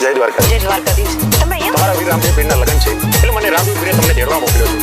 જય દ્વારકા. જય દ્વારકાધીશ. તમે અહીંયા તમારા વીર રામદેવ પીરના લગ્ન છે. એટલે મને રામદેવ પીરે તમને તેડવા મોકલ્યો છે.